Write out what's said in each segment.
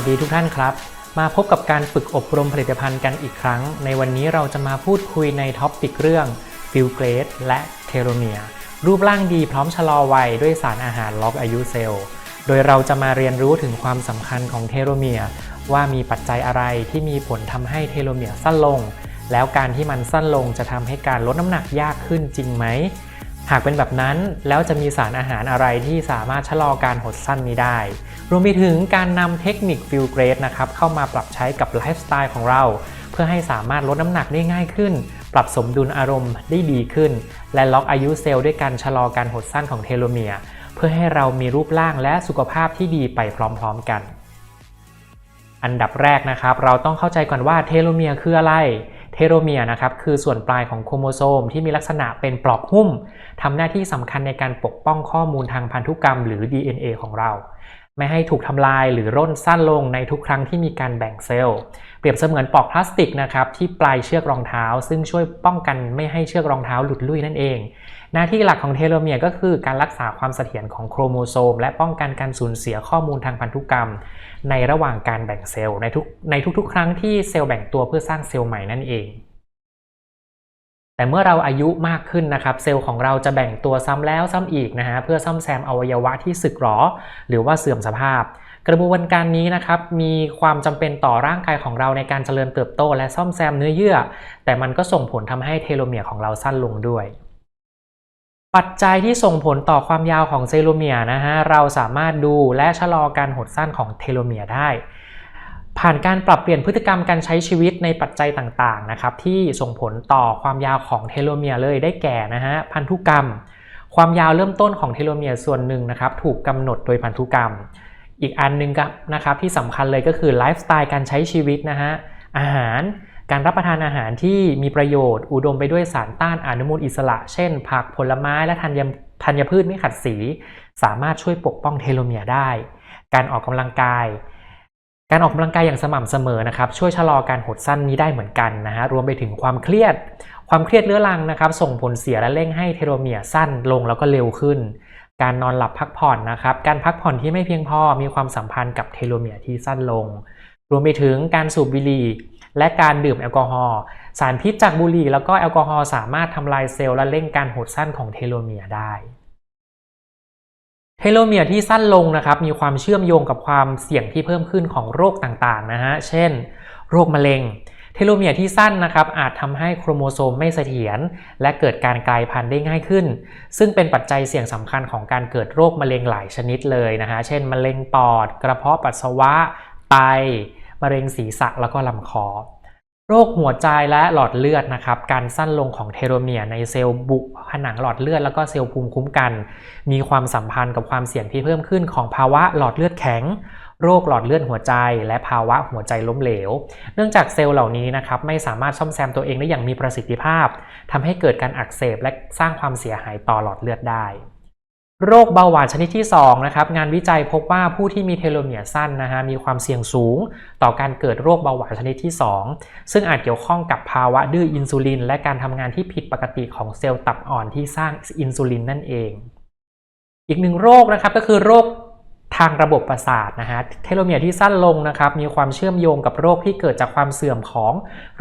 วัสดีทุกท่านครับ มาพบกับการฝึกอบรมผลิตภัณฑ์กันอีกครั้ง ในวันนี้เราจะมาพูดคุยในท็อปปิกเรื่องฟิลเกรดและเทโลเมีย รูปร่างดีพร้อมชะลอวัยด้วยสารอาหารล็อกอายุเซลล์โดยเราจะมาเรียนรู้ถึงความสำคัญของเทโลเมียร์ว่ามีปัจจัยอะไรที่มีผลทำให้เทโลเมียร์สั้นลง แล้วการที่มันสั้นลงจะทำให้การลดน้ำหนักยากขึ้นจริงไหม หากเป็นแบบนั้นแล้วจะมีสารอาหารอะไรที่สามารถชะลอการหดสั้นนี้ได้ รวมไปถึงการนำเทคนิคฟิลเกรดนะครับเข้ามาปรับใช้กับไลฟ์สไตล์ของเรา เพื่อให้สามารถลดน้ำหนักได้ง่ายขึ้น ปรับสมดุลอารมณ์ได้ดีขึ้น และล็อกอายุเซลล์ด้วยการชะลอการหดสั้นของเทโลเมียร์เพื่อให้เรามีรูปร่างและสุขภาพที่ดีไปพร้อมๆกัน อันดับแรกนะครับ เราต้องเข้าใจก่อนว่าเทโลเมียร์คืออะไร ทโลเมียร์นะครับคือส่วนปลายของโครโมโซมที่มีลักษณะเป็นปลอกหุ้มทำหน้าที่สำคัญในการปกป้องข้อมูลทางพันธุกรรมหรือ DNA ของเรา ไม่ให้ถูกทำลายหรือร่นสั้นลงในทุกครั้งที่มีการแบ่งเซลล์ เปรียบเสมือนปลอกพลาสติกนะครับที่ปลายเชือกรองเท้า ซึ่งช่วยป้องกันไม่ให้เชือกรองเท้าหลุดลุ่ยนั่นเอง หน้าที่หลักของเทโลเมียร์ก็คือการรักษาความเสถียรของโครโมโซม และป้องกันการสูญเสียข้อมูลทางพันธุกรรม ในระหว่างการแบ่งเซลล์ในทุกในทุกๆ ครั้งที่เซลล์แบ่งตัวเพื่อสร้างเซลล์ใหม่นั่นเองแต่เมื่อเราอายุมากขึ้นนะครับเซลล์ของเราจะแบ่งตัวซ้ำแล้วซ้ำอีกนะฮะเพื่อซ่อมแซมอวัยวะที่สึกหรอ หรือว่าเสื่อมสภาพ กระบวนการนี้นะครับมีความจำเป็นต่อร่างกายของเราในการเจริญเติบโต และซ่อมแซมเนื้อเยื่อ แต่มันก็ส่งผลทำให้เทโลเมียร์ของเราสั้นลงด้วย ปัจจัยที่ส่งผลต่อความยาวของเทโลเมียร์นะฮะเราสามารถดูและชะลอการหดสั้นของเทโลเมียร์ได้ ผ่านการปรับเปลี่ยนพฤติกรรมการใช้ชีวิตในปัจจัยต่างๆนะครับที่ส่งผลต่อความยาวของเทโลเมียร์เลยได้แก่นะฮะพันธุกรรม ความยาวเริ่มต้นของเทโลเมียร์ส่วนหนึ่งนะครับถูกกำหนดโดยพันธุกรรม อีกอันหนึงนะครับที่สำคัญเลยก็คือไลฟ์สไตล์การใช้ชีวิตนะฮะอาหารการรับประทานอาหารที่มีประโยชน์ อุดมไปด้วยสารต้านอนุมูลอิสระ เช่น ผักผลไม้และธัญธัญพืชไม่ขัดสี สามารถช่วยปกป้องเทโลเมียร์ได้ การออกกำลังกาย การออกกำลังกายอย่างสม่ำเสมอนะครับช่วยชะลอการหดสั้นนี้ได้เหมือนกันนะฮะรวมไปถึงความเครียด ความเครียดเรื้อรังนะครับ ส่งผลเสียและเร่งให้เทโลเมียร์สั้นลงแล้วก็เร็วขึ้น การนอนหลับพักผ่อนนะครับ การพักผ่อนที่ไม่เพียงพอมีความสัมพันธ์กับเทโลเมียร์ที่สั้นลง รวมไปถึงการสูบบุหรี่ และการดื่มแอลกอฮอล์สารพิษจากบุหรี่ แล้วก็แอลกอฮอล์สามารถทำลายเซลล์และเร่งการหดสั้นของเทโลเมียร์ได้เทโลเมียร์ที่สั้นลงนะครับมีความเชื่อมโยงกับความเสี่ยงที่เพิ่มขึ้นของโรคต่างๆนะฮะ เช่น โรคมะเร็ง เทโลเมียร์ที่สั้นนะครับอาจทำให้โครโมโซมไม่เสถียรและเกิดการกลายพันธุ์ได้ง่ายขึ้น ซึ่งเป็นปัจจัยเสี่ยงสำคัญของการเกิดโรคมะเร็งหลายชนิดเลยนะฮะ เช่น มะเร็งปอด กระเพาะปัสสาวะ ไต มะเร็งศีรษะแล้วก็ลำคอ โรคหัวใจและหลอดเลือดนะครับ การสั้นลงของเทโลเมียร์ในเซลล์บุผนังหลอดเลือดแล้วก็เซลล์ภูมิคุ้มกัน มีความสัมพันธ์กับความเสี่ยงที่เพิ่มขึ้นของภาวะหลอดเลือดแข็ง โรคหลอดเลือดหัวใจ และภาวะหัวใจล้มเหลว เนื่องจากเซลล์เหล่านี้นะครับไม่สามารถซ่อมแซมตัวเองได้อย่างมีประสิทธิภาพทำให้เกิดการอักเสบและสร้างความเสียหายต่อหลอดเลือดได้โรคเบาหวานชนิดที่2นะครับงานวิจัยพบว่าผู้ที่มีเทโลเมียร์สั้นนะฮะมีความเสี่ยงสูง ต่อการเกิดโรคเบาหวานชนิดที่ 2 ซึ่งอาจเกี่ยวข้องกับภาวะดื้ออินซูลิน และการทำงานที่ผิดปกติของเซลล์ตับอ่อนที่สร้างอินซูลินนั่นเอง อีกหนึ่งโรคนะครับก็คือโรค ทางระบบประสาทนะฮะเทโลเมียร์ที่สั้นลงนะครับมีความเชื่อมโยงกับโรคที่เกิดจากความเสื่อมของ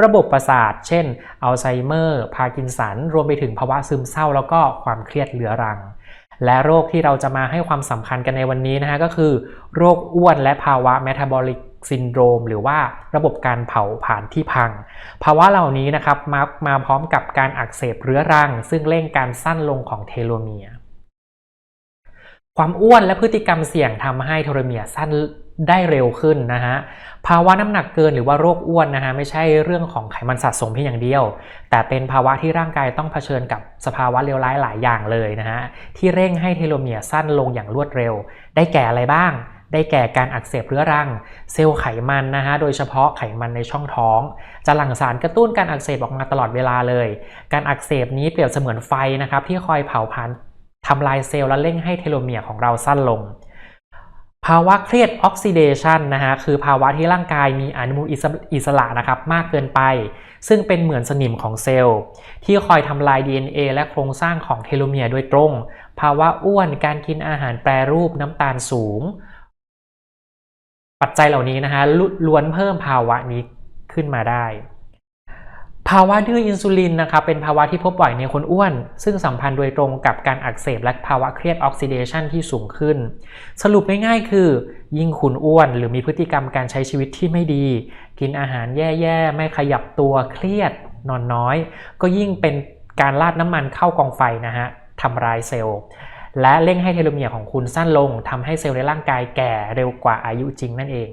ระบบประสาท เช่นอัลไซเมอร์พาร์กินสัน รวมไปถึงภาวะซึมเศร้าแล้วก็ความเครียดเรื้อรัง และโรคที่เราจะมาให้ความสำคัญกันในวันนี้นะฮะก็คือ โรคอ้วนและภาวะเมตาบอลิกซินโดรมหรือว่าระบบการเผาผลาญที่พัง ภาวะเหล่านี้นะครับมามาพร้อมกับการอักเสบเรื้อรัง ซึ่งเร่งการสั้นลงของเทโลเมียร์ ความอ้วนและพฤติกรรมเสี่ยงทำให้เทโลเมียร์สั้นได้เร็วขึ้นนะฮะภาวะน้ำหนักเกินหรือว่าโรคอ้วนนะฮะไม่ใช่เรื่องของไขมันสะสมเพียงอย่างเดียว แต่เป็นภาวะที่ร่างกายต้องเผชิญกับสภาวะเลวร้ายหลายอย่างเลยนะฮะที่เร่งให้เทโลเมียร์สั้นลงอย่างรวดเร็ว ได้แก่อะไรบ้าง ได้แก่การอักเสบเรื้อรัง เซลล์ไขมันนะฮะโดยเฉพาะไขมันในช่องท้อง จะหลั่งสารกระตุ้นการอักเสบออกมาตลอดเวลาเลย การอักเสบนี้เปรียบเสมือนไฟนะครับที่คอยเผาผลาญ ทำลายเซลล์และเร่งให้เทโลเมียร์ของเราสั้นลง ภาวะเครียดออกซิเดชันนะฮะคือภาวะที่ร่างกายมีอนุมูลอิสระนะครับมากเกินไป ซึ่งเป็นเหมือนสนิมของเซลล์ ที่คอยทำลาย DNA และโครงสร้างของเทโลเมียร์โดยตรง ภาวะอ้วนการกินอาหารแปรรูปน้ำตาลสูง ปัจจัยเหล่านี้นะฮะลุล้วนเพิ่มภาวะนี้ขึ้นมาได้ ภาวะดื้ออินซูลินนะครับเป็นภาวะที่พบบ่อยในคนอ้วน ซึ่งสัมพันธ์โดยตรงกับการอักเสบและภาวะเครียดออกซิเดชันที่สูงขึ้น สรุปง่ายๆคือ ยิ่งคุณอ้วน หรือมีพฤติกรรมการใช้ชีวิตที่ไม่ดี กินอาหารแย่ๆ ไม่ขยับตัวเครียด นอนน้อย ก็ยิ่งเป็นการราดน้ำมันเข้ากองไฟนะฮะทำลายเซลล์ และเร่งให้เทโลเมียร์ของคุณสั้นลงทำให้เซลล์ในร่างกายแก่เร็วกว่าอายุจริงนั่นเอง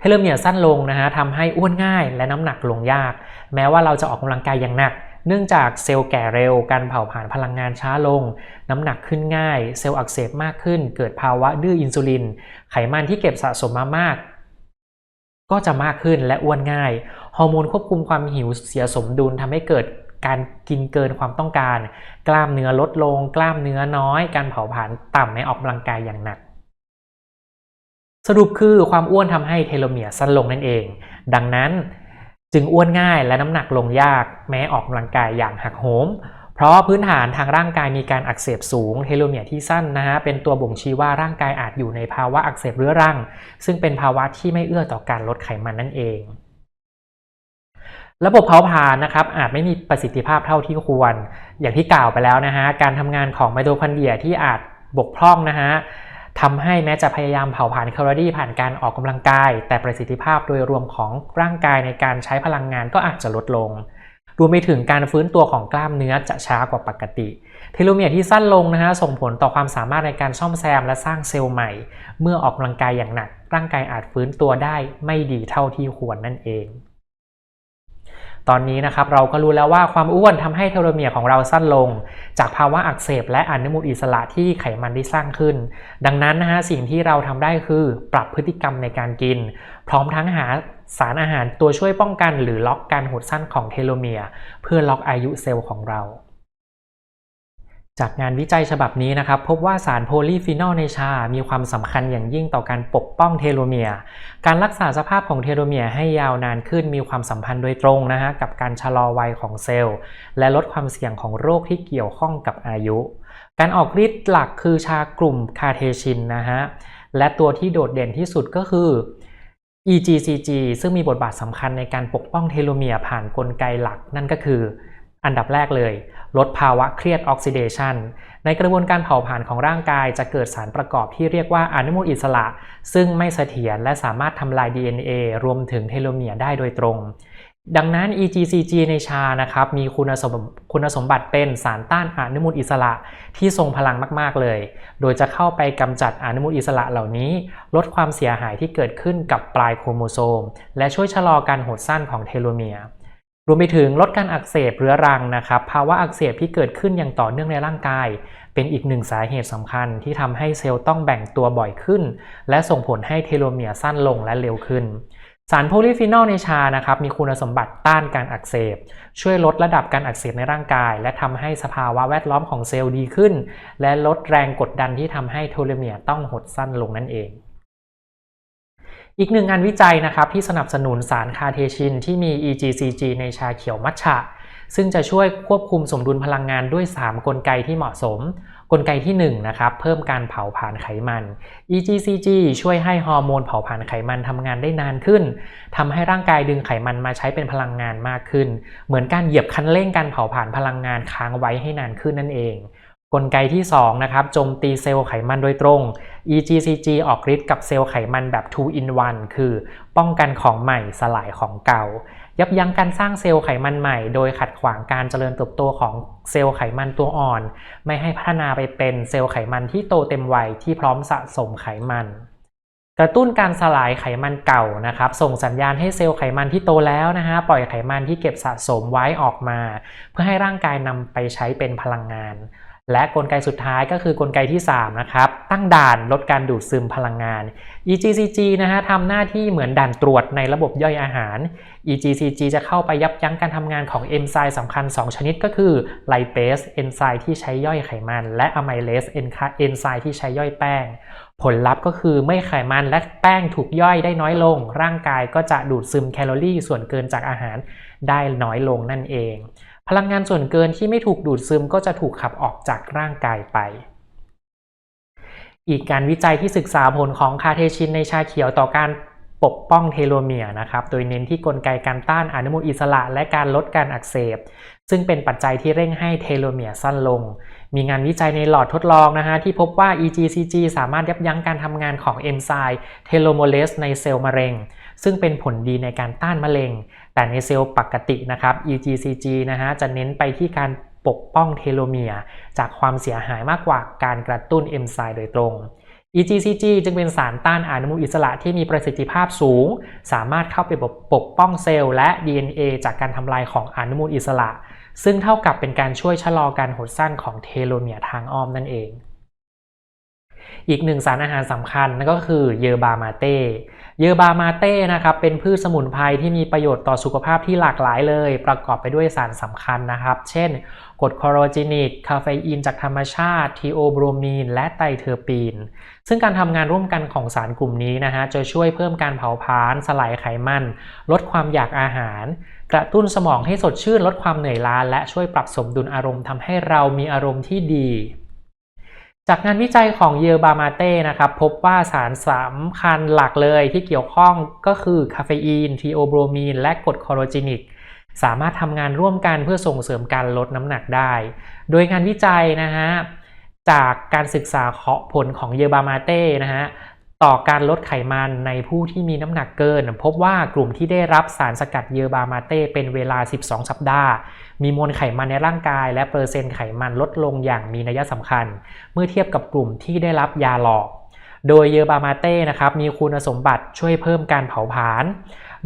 เทโลเมียร์สั้นลงนะฮะทำให้อ้วนง่ายและน้ำหนักลงยาก แม้ว่าเราจะออกกำลังกายอย่างหนัก เนื่องจากเซลล์แก่เร็ว การเผาผลาญพลังงานช้าลง น้ำหนักขึ้นง่าย เซลล์อักเสบมากขึ้น เกิดภาวะดื้ออินซูลิน ไขมันที่เก็บสะสมมามาก ก็จะมากขึ้นและอ้วนง่าย ฮอร์โมนควบคุมความหิวเสียสมดุลทำให้เกิดการกินเกินความต้องการ กล้ามเนื้อลดลง กล้ามเนื้อน้อย การเผาผลาญต่ำไม่ออกกำลังกายอย่างหนัก สรุปคือความอ้วนทำให้เทโลเมียร์สั้นลงนั่นเอง ดังนั้นจึงอ้วนง่ายและน้ำหนักลงยากแม้ออกกำลังกายอย่างหักโหม เพราะพื้นฐานทางร่างกายมีการอักเสบสูงเทโลเมียร์ที่สั้นนะฮะเป็นตัวบ่งชี้ว่าร่างกายอาจอยู่ในภาวะอักเสบเรื้อรัง ซึ่งเป็นภาวะที่ไม่เอื้อต่อการลดไขมันนั่นเอง ระบบเผาผลาญนะครับอาจไม่มีประสิทธิภาพเท่าที่ควร อย่างที่กล่าวไปแล้วนะฮะการทำงานของไมโทคอนเดรียที่อาจบกพร่องนะฮะ ทำให้แม้จะพยายามเผาผลาญแคลอรี่ผ่านการออกกำลังกาย แต่ประสิทธิภาพโดยรวมของร่างกายในการใช้พลังงานก็อาจจะลดลง รวมไปถึงการฟื้นตัวของกล้ามเนื้อจะช้ากว่าปกติ เทโลเมียร์ที่สั้นลงนะฮะส่งผลต่อความสามารถในการซ่อมแซมและสร้างเซลล์ใหม่ เมื่อออกกำลังกายอย่างหนัก ร่างกายอาจฟื้นตัวได้ไม่ดีเท่าที่ควรนั่นเอง ตอนนี้นะครับเราก็รู้แล้วว่าความอ้วนทำให้เทโลเมียร์ของเราสั้นลง จากภาวะอักเสบและอนุมูลอิสระที่ไขมันได้สร้างขึ้น ดังนั้นนะฮะสิ่งที่เราทำได้คือปรับพฤติกรรมในการกิน พร้อมทั้งหาสารอาหารตัวช่วยป้องกัน หรือล็อกการหดสั้นของเทโลเมียร์เพื่อล็อกอายุเซลล์ของเรา จากงานวิจัยฉบับนี้นะครับพบว่าสารโพลีฟีนอลในชา มีความสำคัญอย่างยิ่งต่อการปกป้องเทโลเมียร์ การรักษาสภาพของเทโลเมียร์ให้ยาวนานขึ้นมีความสัมพันธ์โดยตรงนะฮะกับการชะลอวัยของเซลล์ และลดความเสี่ยงของโรคที่เกี่ยวข้องกับอายุ การออกฤทธิ์หลักคือชากลุ่มคาเทชินนะฮะและตัวที่โดดเด่นที่สุดก็คือ EGCG ซึ่งมีบทบาทสำคัญในการปกป้องเทโลเมียร์ผ่านนกลไกหลักนั่นก็คืออันดับแรกเลย ลดภาวะเครียดออกซิเดชันในกระบวนการเผาผลาญของร่างกายจะเกิดสารประกอบที่เรียกว่าอนุมูลอิสระ ซึ่งไม่เสถียรและสามารถทำลาย DNA รวมถึงเทโลเมียร์ได้โดยตรง ดังนั้น EGCG ในชานะครับมีคุณสมคุณสมบัติเป็นสารต้านอนุมูลอิสระที่ทรงพลังมากๆเลย โดยจะเข้าไปกำจัดอนุมูลอิสระเหล่านี้ ลดความเสียหายที่เกิดขึ้นกับปลายโครโมโซม และช่วยชะลอการหดสั้นของเทโลเมียร์ วมไปถึงลดการอักเสบเรื้อรังนะครับภาวะอักเสบที่เกิดขึ้นอย่างต่อเนื่องในร่างกาย เป็นอีกหนึ่งสาเหตุสำคัญที่ทำให้เซลล์ต้องแบ่งตัวบ่อยขึ้น และส่งผลให้เทโลเมียร์สั้นลงและเร็วขึ้น สารโพลีฟีนอลในชานะครับมีคุณสมบัติต้านการอักเสบ ช่วยลดระดับการอักเสบในร่างกาย และทำให้สภาวะแวดล้อมของเซลล์ดีขึ้น และลดแรงกดดันที่ทำให้เทโลเมียร์ต้องหดสั้นลงนั่นเอง อีกหนึ่งงานวิจัยนะครับที่สนับสนุนสารคาเทชินที่มี EGCG ในชาเขียวมัทฉะ ซึ่งจะช่วยควบคุมสมดุลพลังงานด้วย 3 กลไกที่เหมาะสม กลไกที่1นะครับเพิ่มการเผาผลาญไขมัน EGCG ช่วยให้ฮอร์โมนเผาผลาญไขมันทำงานได้นานขึ้นทำให้ร่างกายดึงไขมันมาใช้เป็นพลังงานมากขึ้น เหมือนการเหยียบคันเร่งการเผาผลาญพลังงานค้างไว้ให้นานขึ้นนั่นเอง กลไกที่2นะครับโจมตีเซลล์ไขมันโดยตรง EGCG ออกฤทธิ์กับเซลล์ไขมันแบบ 2 in 1 คือป้องกันของใหม่สลายของเก่า ยับยั้งการสร้างเซลล์ไขมันใหม่ โดยขัดขวางการเจริญเติบโตของเซลล์ไขมันตัวอ่อน ไม่ให้พัฒนาไปเป็นเซลล์ไขมันที่โตเต็มวัยที่พร้อมสะสมไขมันกระตุ้นการสลายไขมันเก่านะครับ ส่งสัญญาณให้เซลล์ไขมันที่โตแล้วนะฮะปล่อยไขมันที่เก็บสะสมไว้ออกมา เพื่อให้ร่างกายนำไปใช้เป็นพลังงาน และกลไกสุดท้ายก็คือกลไกที่ 3 นะครับ ตั้งด่านลดการดูดซึมพลังงาน EGCG นะฮะทำหน้าที่เหมือนด่านตรวจในระบบย่อยอาหาร EGCG จะเข้าไปยับยั้งการทำงานของเอนไซม์สำคัญ 2 ชนิดก็คือไลเปสเอนไซม์ที่ใช้ย่อยไขมัน และอะไมเลสเอนไซม์ที่ใช้ย่อยแป้ง ผลลัพธ์ก็คือเมื่อไขมันและแป้งถูกย่อยได้น้อยลง ร่างกายก็จะดูดซึมแคลอรี่ส่วนเกินจากอาหารได้น้อยลงนั่นเอง พลังงานส่วนเกินที่ไม่ถูกดูดซึมก็จะถูกขับออกจากร่างกายไป อีกการวิจัยที่ศึกษาผลของคาเทชินในชาเขียวต่อการปกป้องเทโลเมียร์นะครับ โดยเน้นที่กลไกการต้านอนุมูลอิสระและการลดการอักเสบ ซึ่งเป็นปัจจัยที่เร่งให้เทโลเมียร์สั้นลง มีงานวิจัยในหลอดทดลองนะฮะที่พบว่า EGCG สามารถยับยั้งการทำงานของเอนไซม์เทโลโมเลสในเซลล์มะเร็ง ซึ่งเป็นผลดีในการต้านมะเร็ง แต่ในเซลล์ปกตินะครับ EGCG นะฮะจะเน้นไปที่การปกป้องเทโลเมียร์จากความเสียหายมากกว่าการกระตุ้นเอนไซม์โดยตรง EGCG จึงเป็นสารต้านอนุมูลอิสระที่มีประสิทธิภาพสูง สามารถเข้าไปปกป้องเซลล์และ DNA จากการทำลายของอนุมูลอิสระ ซึ่งเท่ากับเป็นการช่วยชะลอการหดสั้นของเทโลเมียร์ทางอ้อมนั่นเอง อีกหนึ่งสารอาหารสำคัญนั่นก็คือเยอร์บามาเต้เยอร์บามาเต้นะครับเป็นพืชสมุนไพรที่มีประโยชน์ต่อสุขภาพที่หลากหลายเลย ประกอบไปด้วยสารสำคัญนะครับ เช่นกรดคอโรจินิก คาเฟอีนจากธรรมชาติ ทีโอโบรมีน และไตเทอร์ปีน ซึ่งการทำงานร่วมกันของสารกลุ่มนี้นะฮะจะช่วยเพิ่มการเผาผลาญสลายไขมัน ลดความอยากอาหาร กระตุ้นสมองให้สดชื่น ลดความเหนื่อยล้า และช่วยปรับสมดุลอารมณ์ทำให้เรามีอารมณ์ที่ดี จากงานวิจัยของเยอร์บามาเต้นะครับพบว่าสารสำคัญหลักเลยที่เกี่ยวข้องก็คือคาเฟอีนทีโอโบรมีน และกรดคอโรจินิกสามารถทำงานร่วมกันเพื่อส่งเสริมการลดน้ำหนักได้ โดยงานวิจัยนะฮะจากการศึกษาเคาะผลของเยอร์บามาเต้นะฮะ ต่อการลดไขมันในผู้ที่มีน้ำหนักเกิน พบว่ากลุ่มที่ได้รับสารสกัดเยอบามาเต้เป็นเวลา 12 สัปดาห์ มีมวลไขมันในร่างกาย และเปอร์เซ็นต์ไขมันลดลงอย่างมีนัยสำคัญ เมื่อเทียบกับกลุ่มที่ได้รับยาหลอก โดยเยอบามาเต้นะครับมีคุณสมบัติช่วยเพิ่มการเผาผลาญ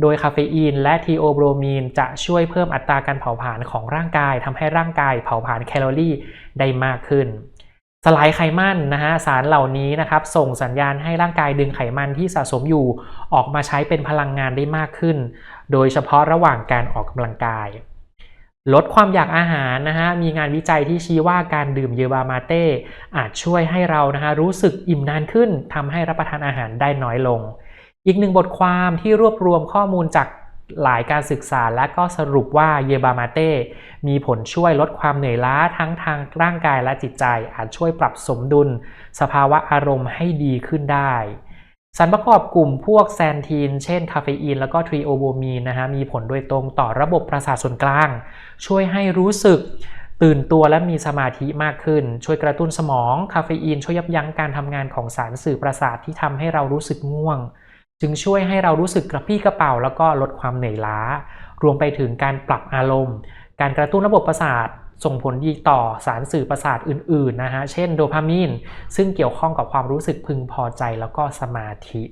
โดยคาเฟอีนและทีโอโบรมีนจะช่วยเพิ่มอัตราการเผาผลาญของร่างกายทำให้ร่างกายเผาผลาญแคลอรี่ได้มากขึ้น สลายไขมันนะฮะสารเหล่านี้นะครับส่งสัญญาณให้ร่างกายดึงไขมันที่สะสมอยู่ออกมาใช้เป็นพลังงานได้มากขึ้น โดยเฉพาะระหว่างการออกกำลังกาย ลดความอยากอาหารนะฮะมีงานวิจัยที่ชี้ว่าการดื่มเยอบามาเต้อาจช่วยให้เรานะฮะรู้สึกอิ่มนานขึ้นทำให้รับประทานอาหารได้น้อยลง อีกหนึ่งบทความที่รวบรวมข้อมูลจาก หลายการศึกษาและก็สรุปว่าเยบามาเต้มีผลช่วยลดความเหนื่อยล้าทั้งทางร่างกายและจิตใจ อาจช่วยปรับสมดุล สภาวะอารมณ์ให้ดีขึ้นได้สารประกอบกลุ่มพวกแซนทีน เช่นคาเฟอีน แล้วก็ทรีโอโบมีนนะฮะมีผลโดยตรงต่อระบบประสาทส่วนกลาง ช่วยให้รู้สึกตื่นตัวและมีสมาธิมากขึ้น ช่วยกระตุ้นสมอง คาเฟอีนช่วยยับยั้งการทำงานของสารสื่อประสาทที่ทำให้เรารู้สึกง่วง จึงช่วยให้เรารู้สึกกระปี้กระเป๋า แล้วก็ลดความเหนื่อยล้า รวมไปถึงการปรับอารมณ์ การกระตุ้นระบบประสาทส่งผลดีต่อสารสื่อประสาทอื่นๆนะฮะ เช่นโดพามีน ซึ่งเกี่ยวข้องกับความรู้สึกพึงพอใจแล้วก็สมาธิ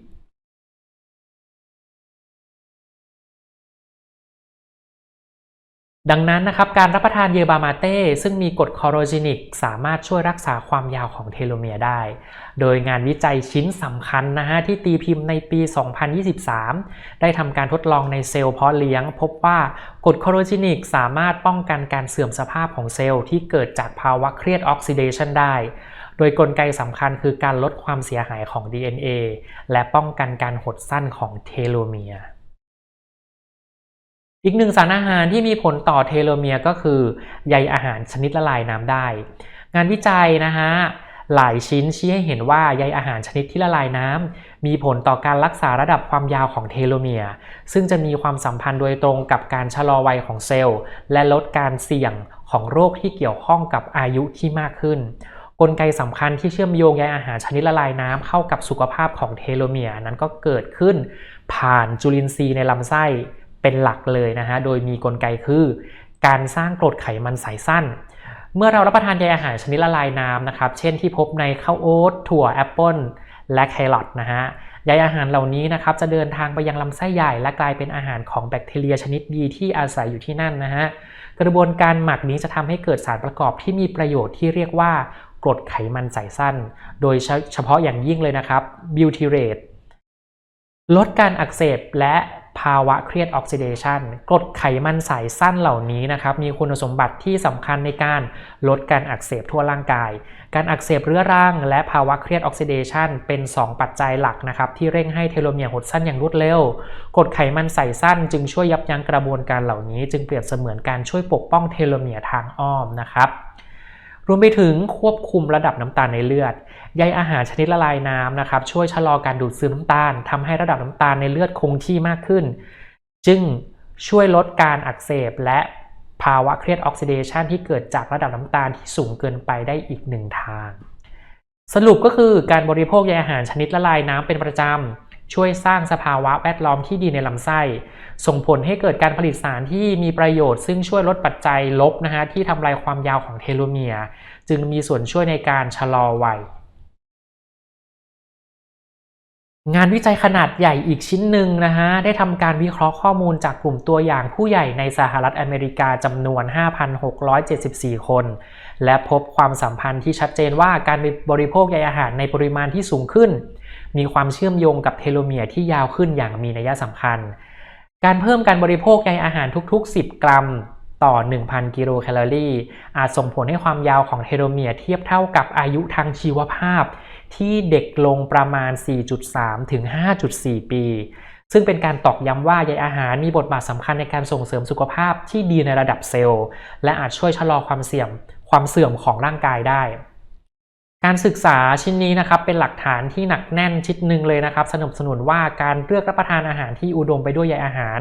ดังนั้นนะครับการรับประทานเยอบามาเต้ซึ่งมีกรดคอโรจินิก สามารถช่วยรักษาความยาวของเทโลเมียร์ได้ โดยงานวิจัยชิ้นสำคัญนะฮะที่ตีพิมพ์ในปี 2023 ได้ทำการทดลองในเซลล์เพาะเลี้ยง พบว่ากรดคอโรจินิก สามารถป้องกันการเสื่อมสภาพของเซลล์ที่เกิดจากภาวะเครียดออกซิเดชันได้ โดยกลไกสำคัญคือการลดความเสียหายของ DNA และป้องกันการหดสั้นของเทโลเมียร์ อีกหนึ่งสารอาหารที่มีผลต่อเทโลเมียร์ก็คือใยอาหารชนิดละลายน้ำได้ งานวิจัยนะฮะหลายชิ้นชี้ให้เห็นว่าใยอาหารชนิดที่ละลายน้ำมีผลต่อการรักษาระดับความยาวของเทโลเมียร์ซึ่งจะมีความสัมพันธ์โดยตรงกับการชะลอวัยของเซลล์ และลดการเสี่ยงของโรคที่เกี่ยวข้องกับอายุที่มากขึ้น กลไกสำคัญที่เชื่อมโยงใยอาหารชนิดละลายน้ำเข้ากับสุขภาพของเทโลเมียร์นั้นก็เกิดขึ้น ผ่านจุลินทรีย์ในลำไส้ เป็นหลักเลยนะฮะ โดยมีกลไกคือการสร้างกรดไขมันสายสั้น เมื่อเรารับประทานใยอาหารชนิดละลายน้ำนะครับ เช่นที่พบในข้าวโอ๊ตถั่วแอปเปิลและแครอทนะฮะใยอาหารเหล่านี้นะครับจะเดินทางไปยังลำไส้ใหญ่ และกลายเป็นอาหารของแบคทีเรียชนิดดีที่อาศัยอยู่ที่นั่นนะฮะ กระบวนการหมักนี้จะทำให้เกิดสารประกอบที่มีประโยชน์ที่เรียกว่ากรดไขมันสายสั้น โดยเฉพาะอย่างยิ่งเลยนะครับบิวทีเรตลดการอักเสบและ ภาวะเครียดออกซิเดชันกรดไขมันสายสั้นเหล่านี้นะครับมีคุณสมบัติที่สำคัญในการลดการอักเสบทั่วร่างกาย การอักเสบเรื้อรังและภาวะเครียดออกซิเดชันเป็น 2 ปัจจัยหลักนะครับที่เร่งให้เทโลเมียร์หดสั้นอย่างรวดเร็วกรดไขมันสายสั้น จึงช่วยยับยั้งกระบวนการเหล่านี้ จึงเปรียบเสมือนการช่วยปกป้องเทโลเมียร์ทางอ้อมนะครับ รวมไปถึงควบคุมระดับน้ำตาลในเลือดใยอาหารชนิดละลายน้ำนะครับ ช่วยชะลอการดูดซึมน้ำตาลทำให้ระดับน้ำตาลในเลือดคงที่มากขึ้น จึงช่วยลดการอักเสบและภาวะเครียดออกซิเดชันที่เกิดจากระดับน้ำตาลที่สูงเกินไปได้อีกหนึ่งทาง สรุปก็คือการบริโภคใยอาหารชนิดละลายน้ำเป็นประจำช่วยสร้างสภาวะแวดล้อมที่ดีในลำไส้ ส่งผลให้เกิดการผลิตสารที่มีประโยชน์ซึ่งช่วยลดปัจจัยลบนะฮะที่ทำลายความยาวของเทโลเมียร์จึงมีส่วนช่วยในการชะลอวัยงานวิจัยขนาดใหญ่อีกชิ้นหนึ่งนะฮะ ได้ทำการวิเคราะห์ข้อมูลจากกลุ่มตัวอย่างผู้ใหญ่ในสหรัฐอเมริกาจำนวน 5,674 คน และพบความสัมพันธ์ที่ชัดเจนว่าการบริโภคใยอาหารในปริมาณที่สูงขึ้น มีความเชื่อมโยงกับเทโลเมียร์ที่ยาวขึ้นอย่างมีนัยสำคัญ การเพิ่มการบริโภคใยอาหารทุก ๆ 10 กรัมต่อ 1,000 กิโลแคลอรี่ อาจส่งผลให้ความยาวของเทโลเมียร์เทียบเท่ากับอายุทางชีวภาพ ที่เด็กลงประมาณ 4.3 ถึง 5.4 ปี ซึ่งเป็นการตอกย้ำว่าใยอาหารมีบทบาทสำคัญในการส่งเสริมสุขภาพที่ดีในระดับเซลล์ และอาจช่วยชะลอความเสี่ยมความเสื่อมของร่างกายได้ การศึกษาชิ้นนี้นะครับเป็นหลักฐานที่หนักแน่นชิ้นหนึ่งเลยนะครับ สนับสนุนว่าการเลือกรับประทานอาหารที่อุดมไปด้วยใยอาหาร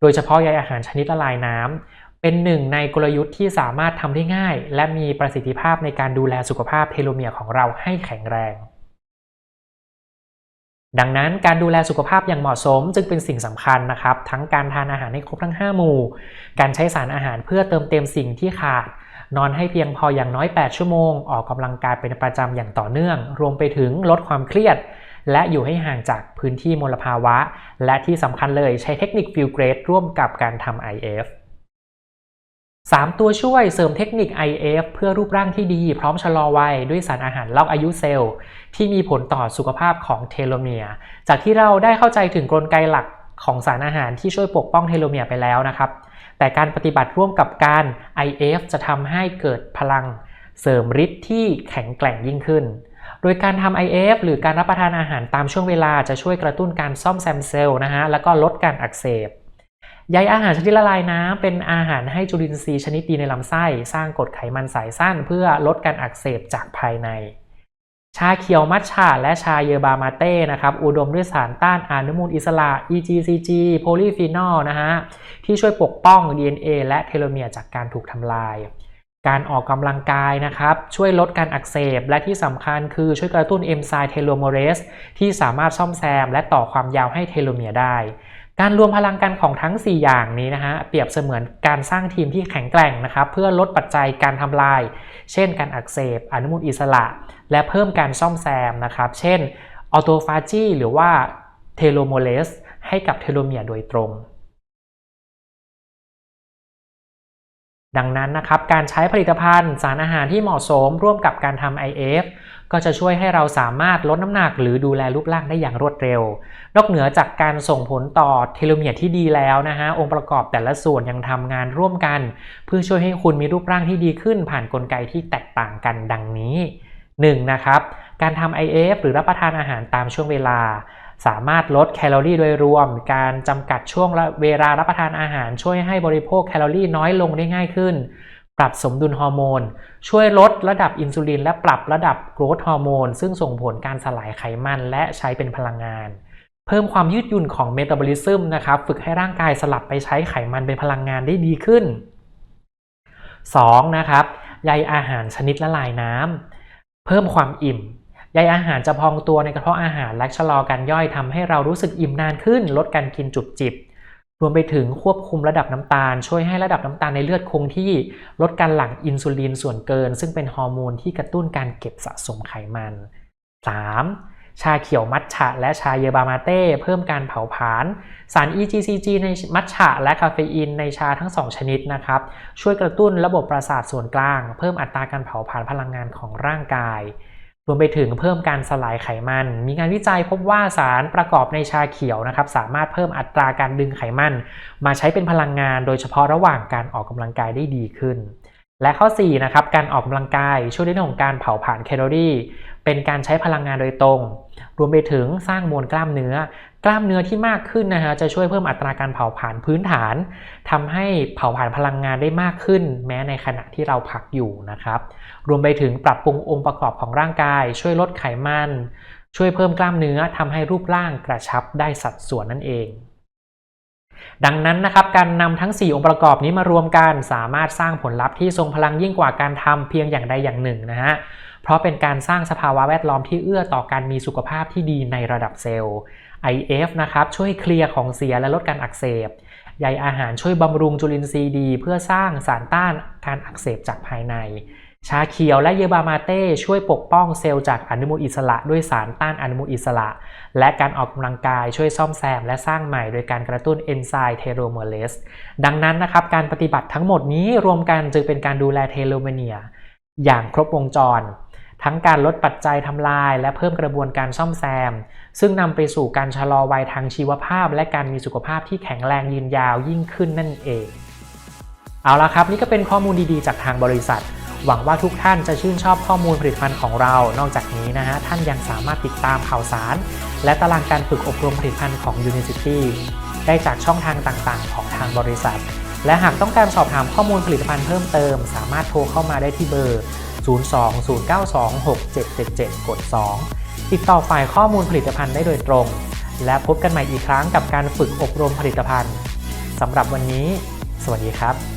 โดยเฉพาะใยอาหารชนิดละลายน้ำเป็นหนึ่งในกลยุทธ์ที่สามารถทำได้ง่าย และมีประสิทธิภาพในการดูแลสุขภาพเทโลเมียร์ของเราให้แข็งแรง ดังนั้นการดูแลสุขภาพอย่างเหมาะสมจึงเป็นสิ่งสำคัญนะครับ ทั้งการทานอาหารให้ครบทั้ง 5 หมู่ การใช้สารอาหารเพื่อเติมเต็มสิ่งที่ขาด นอนให้เพียงพออย่างน้อย 8 ชั่วโมง ออกกำลังกายเป็นประจำอย่างต่อเนื่อง รวมไปถึงลดความเครียด และอยู่ให้ห่างจากพื้นที่มลภาวะ และที่สำคัญเลยใช้เทคนิคฟิลเกรดร่วมกับการทำ IF 3 ตัวช่วยเสริมเทคนิค IF เพื่อรูปร่างที่ดีพร้อมชะลอวัยด้วยสารอาหารล็อกอายุเซลล์ ที่มีผลต่อสุขภาพของเทโลเมียร์จากที่เราได้เข้าใจถึงกลไกหลักของสารอาหารที่ช่วยปกป้องเทโลเมียร์ไปแล้วนะครับ แต่การปฏิบัติร่วมกับการ IF จะทำให้เกิดพลังเสริมฤทธิ์ที่แข็งแกร่งยิ่งขึ้น โดยการทำ IF หรือการรับประทานอาหารตามช่วงเวลาจะช่วยกระตุ้นการซ่อมแซมเซลล์นะฮะ แล้วก็ลดการอักเสบใยอาหารชนิดละลายน้ำเป็นอาหารให้จุลินทรีย์ชนิดดีในลำไส้ สร้างกรดไขมันสายสั้น เพื่อลดการอักเสบจากภายใน ชาเขียวมัทฉะและชาเยอร์บามาเต้นะครับอุดมด้วยสารต้านอนุมูลอิสระ EGCG โพลีฟีนอลนะฮะที่ช่วยปกป้อง DNA และเทโลเมียร์จากการถูกทำลาย การออกกำลังกายนะครับช่วยลดการอักเสบ และที่สำคัญคือช่วยกระตุ้นเอนไซม์เทโลโมเรสที่สามารถซ่อมแซม และต่อความยาวให้เทโลเมียร์ได้ การรวมพลังกันของทั้ง 4 อย่างนี้นะฮะเปรียบเสมือนการสร้างทีมที่แข็งแกร่งนะครับเพื่อลดปัจจัยการทำลาย เช่น การอักเสบ อนุมูลอิสระ และเพิ่มการซ่อมแซมนะครับ เช่นออโตฟาจีหรือว่าเทโลโมเลสให้กับเทโลเมียร์โดยตรง ดังนั้นนะครับการใช้ผลิตภัณฑ์สารอาหารที่เหมาะสมร่วมกับการทำ IF ก็จะช่วยให้เราสามารถลดน้ำหนักหรือดูแลรูปร่างได้อย่างรวดเร็ว นอกเหนือจากการส่งผลต่อเทโลเมียร์ที่ดีแล้วนะฮะองค์ประกอบแต่ละส่วนยังทำงานร่วมกัน เพื่อช่วยให้คุณมีรูปร่างที่ดีขึ้น ผ่านนกลไกที่แตกต่างกันดังนี้ 1. นะครับการทำ IF หรือรับประทานอาหารตามช่วงเวลา สามารถลดแคลอรี่โดยรวม การจำกัดช่วงเวลารับประทานอาหารช่วยให้บริโภคแคลอรี่น้อยลงได้ง่ายขึ้น ปรับสมดุลฮอร์โมน ช่วยลดระดับอินซูลิน และปรับระดับโกรทฮอร์โมน ซึ่งส่งผลการสลายไขมันและใช้เป็นพลังงาน เพิ่มความยืดหยุ่นของเมตาบอลิซึมนะครับ ฝึกให้ร่างกายสลับไปใช้ไขมันเป็นพลังงานได้ดีขึ้น 2. นะครับ ใยอาหารชนิดละลายน้ำเพิ่มความอิ่ม ใยอาหารจะพองตัวในกระเพาะอาหารและชะลอการย่อยทำให้เรารู้สึกอิ่มนานขึ้น ลดการกินจุบจิบ รวมไปถึงควบคุมระดับน้ำตาล ช่วยให้ระดับน้ำตาลในเลือดคงที่ลดการหลั่งอินซูลินส่วนเกิน ซึ่งเป็นฮอร์โมนที่กระตุ้นการเก็บสะสมไขมัน 3. ชาเขียวมัทฉะและชาเยอบามาเต้เพิ่มการเผาผลาญสาร EGCG ในมัทฉะและคาเฟอีนในชาทั้ง 2 ชนิดนะครับ ช่วยกระตุ้นระบบประสาทส่วนกลาง เพิ่มอัตราการเผาผลาญพลังงานของร่างกาย รวมไปถึงเพิ่มการสลายไขมัน มีงานวิจัยพบว่าสารประกอบในชาเขียวนะครับ สามารถเพิ่มอัตราการดึงไขมัน มาใช้เป็นพลังงานโดยเฉพาะระหว่างการออกกำลังกายได้ดีขึ้น และข้อ4นะครับการออกกำลังกายช่วยในเรื่องของการเผาผลาญแคลอรี่ เป็นการใช้พลังงานโดยตรง รวมไปถึงสร้างมวลกล้ามเนื้อ กล้ามเนื้อที่มากขึ้นนะฮะจะช่วยเพิ่มอัตราการเผาผลาญพื้นฐานทำให้เผาผลาญพลังงานได้มากขึ้น แม้ในขณะที่เราพักอยู่นะครับ รวมไปถึงปรับปรุงองค์ประกอบของร่างกาย ช่วยลดไขมัน ช่วยเพิ่มกล้ามเนื้อทำให้รูปร่างกระชับได้สัดส่วนนั่นเอง ดังนั้นนะครับการนำทั้ง 4 องค์ประกอบนี้มารวมกันสามารถสร้างผลลัพธ์ที่ทรงพลังยิ่งกว่าการทำเพียงอย่างใดอย่างหนึ่งนะฮะเพราะเป็นการสร้างสภาวะแวดล้อมที่เอื้อต่อการมีสุขภาพที่ดีในระดับเซลล์ IF นะครับช่วยเคลียร์ของเสียและลดการอักเสบใยอาหารช่วยบำรุงจุลินทรีย์ดี เพื่อสร้างสารต้านการอักเสบจากภายใน ชาเขียวและเยอบามาเต้ช่วยปกป้องเซลล์จากอนุมูลอิสระด้วยสารต้านอนุมูลอิสระ และการออกกำลังกายช่วยซ่อมแซมและสร้างใหม่โดยการกระตุ้นเอนไซม์เทโลเมเลสดังนั้นนะครับการปฏิบัติทั้งหมดนี้รวมกันจึงเป็นการดูแลเทโลเมเนีย อย่างครบวงจร ทั้งการลดปัจจัยทำลาย และเพิ่มกระบวนการซ่อมแซม ซึ่งนำไปสู่การชะลอวัยทางชีวภาพ และการมีสุขภาพที่แข็งแรงยืนยาวยิ่งขึ้นนั่นเอง เอาละครับนี่ก็เป็นข้อมูลดีๆ จากทางบริษัท หวังว่าทุกท่านจะชื่นชอบข้อมูลผลิตภัณฑ์ของเรา นอกจากนี้นะฮะท่านยังสามารถติดตามข่าวสาร และตารางการฝึกอบรมผลิตภัณฑ์ของ Unicity ได้จากช่องทางต่างๆ ของทางบริษัท และหากต้องการสอบถามข้อมูลผลิตภัณฑ์เพิ่มเติม สามารถโทรเข้ามาได้ที่เบอร์ 02-092-6777 กด 2 ติดต่อฝ่ายข้อมูลผลิตภัณฑ์ได้โดยตรง และพบกันใหม่อีกครั้งกับการฝึกอบรมผลิตภัณฑ์สำหรับวันนี้ สวัสดีครับ